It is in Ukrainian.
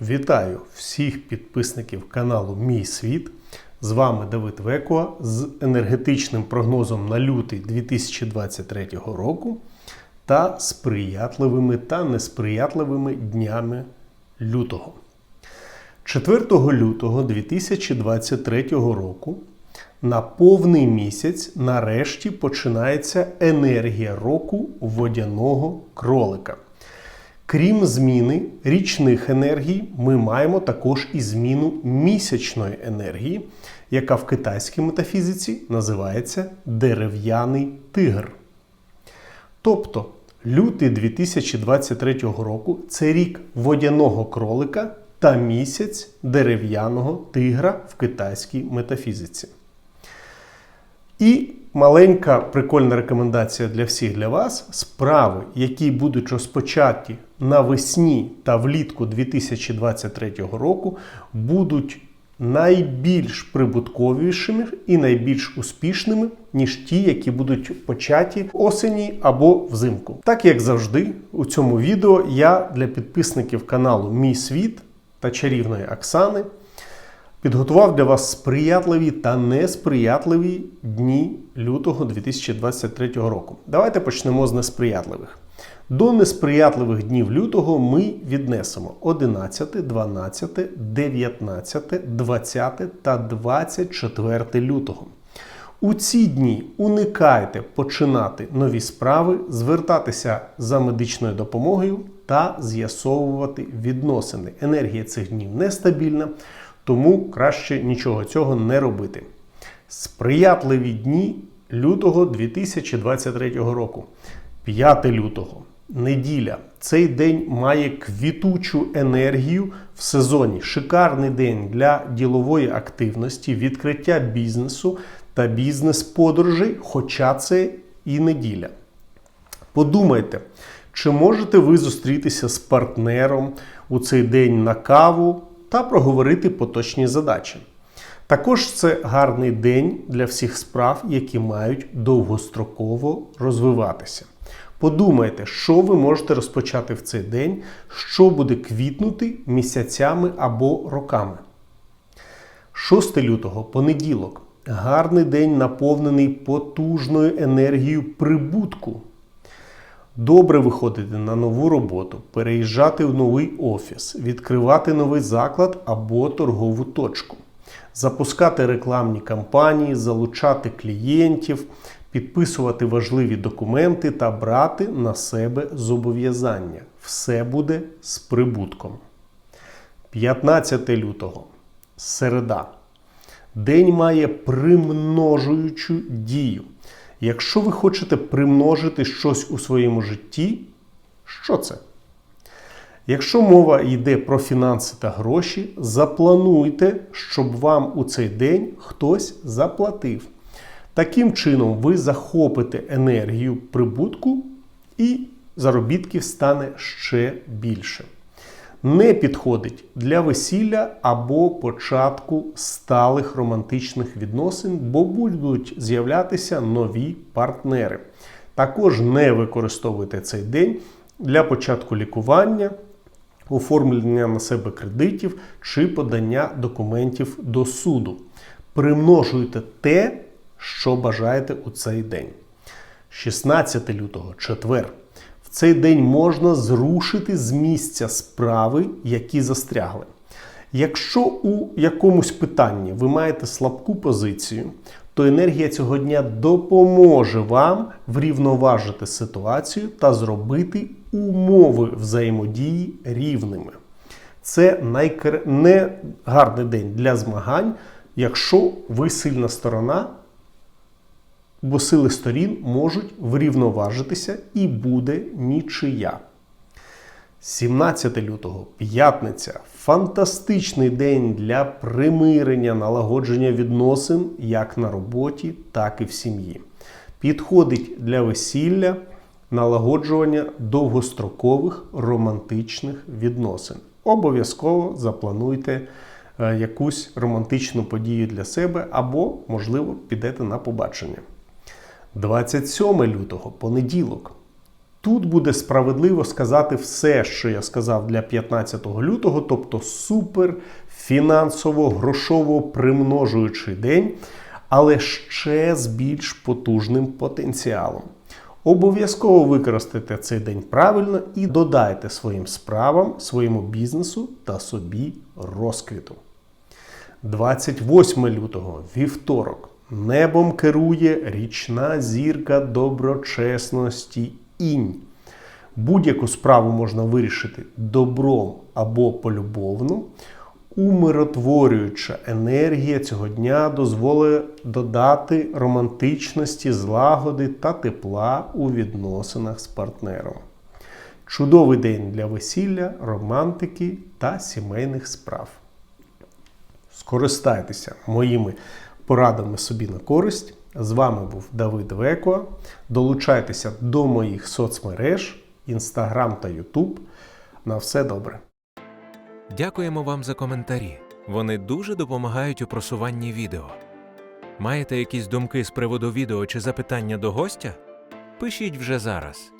Вітаю всіх підписників каналу Мій Світ. З вами Давид Векуа з енергетичним прогнозом на лютий 2023 року та сприятливими та несприятливими днями лютого. 4 лютого 2023 року на повний місяць нарешті починається енергія року водяного кролика. Крім зміни річних енергій, ми маємо також і зміну місячної енергії, яка в китайській метафізиці називається дерев'яний тигр. Тобто лютий 2023 року це рік водяного кролика та місяць дерев'яного тигра в китайській метафізиці. І маленька прикольна рекомендація для всіх для вас: справи, які будуть розпочаті навесні та влітку 2023 року, будуть найбільш прибутковішими і найбільш успішними, ніж ті, які будуть початі осені або взимку. Так як завжди, у цьому відео я для підписників каналу Мій Світ та чарівної Оксани підготував для вас сприятливі та несприятливі дні лютого 2023 року. Давайте почнемо з несприятливих. До несприятливих днів лютого ми віднесемо 11, 12, 19, 20 та 24 лютого. У ці дні уникайте починати нові справи, звертатися за медичною допомогою та з'ясовувати відносини. Енергія цих днів нестабільна, тому краще нічого цього не робити. Сприятливі дні лютого 2023 року. 5 лютого. Неділя. Цей день має квітучу енергію в сезоні. Шикарний день для ділової активності, відкриття бізнесу та бізнес-подорожей, хоча це і неділя. Подумайте, чи можете ви зустрітися з партнером у цей день на каву та проговорити поточні задачі. Також це гарний день для всіх справ, які мають довгостроково розвиватися. Подумайте, що ви можете розпочати в цей день, що буде квітнути місяцями або роками. 6 лютого понеділок. Гарний день наповнений потужною енергією прибутку. Добре виходити на нову роботу, переїжджати в новий офіс, відкривати новий заклад або торгову точку, запускати рекламні кампанії, залучати клієнтів, підписувати важливі документи та брати на себе зобов'язання. Все буде з прибутком. 15 лютого. Середа. День має примножуючу дію. Якщо ви хочете примножити щось у своєму житті, що це? Якщо мова йде про фінанси та гроші, заплануйте, щоб вам у цей день хтось заплатив. Таким чином, ви захопите енергію прибутку і заробітків стане ще більше. Не підходить для весілля або початку сталих романтичних відносин, бо будуть з'являтися нові партнери. Також не використовуйте цей день для початку лікування, оформлення на себе кредитів чи подання документів до суду. Примножуйте те, що бажаєте у цей день. 16 лютого, четвер. Цей день можна зрушити з місця справи, які застрягли. Якщо у якомусь питанні ви маєте слабку позицію, то енергія цього дня допоможе вам врівноважити ситуацію та зробити умови взаємодії рівними. Це найкр... не гарний день для змагань, якщо ви сильна сторона бо сили сторін можуть врівноважитися і буде нічия. 17 лютого, п'ятниця. Фантастичний день для примирення, налагодження відносин як на роботі, так і в сім'ї. Підходить для весілля, налагоджування довгострокових романтичних відносин. Обов'язково заплануйте е, якусь романтичну подію для себе або, можливо, підете на побачення. 27 лютого понеділок. Тут буде справедливо сказати все, що я сказав для 15 лютого, тобто супер фінансово грошово примножуючий день, але ще з більш потужним потенціалом. Обов'язково використайте цей день правильно і додайте своїм справам, своєму бізнесу та собі розквіту. 28 лютого, вівторок. Небом керує річна зірка доброчесності інь. Будь-яку справу можна вирішити добром або полюбовно. Умиротворююча енергія цього дня дозволить додати романтичності, злагоди та тепла у відносинах з партнером. Чудовий день для весілля, романтики та сімейних справ. Скористайтеся моїми порадами собі на користь. З вами був Давид Веко. Долучайтеся до моїх соцмереж, Інстаграм та Ютуб. На все добре. Дякуємо вам за коментарі. Вони дуже допомагають у просуванні відео. Маєте якісь думки з приводу відео чи запитання до гостя? Пишіть вже зараз.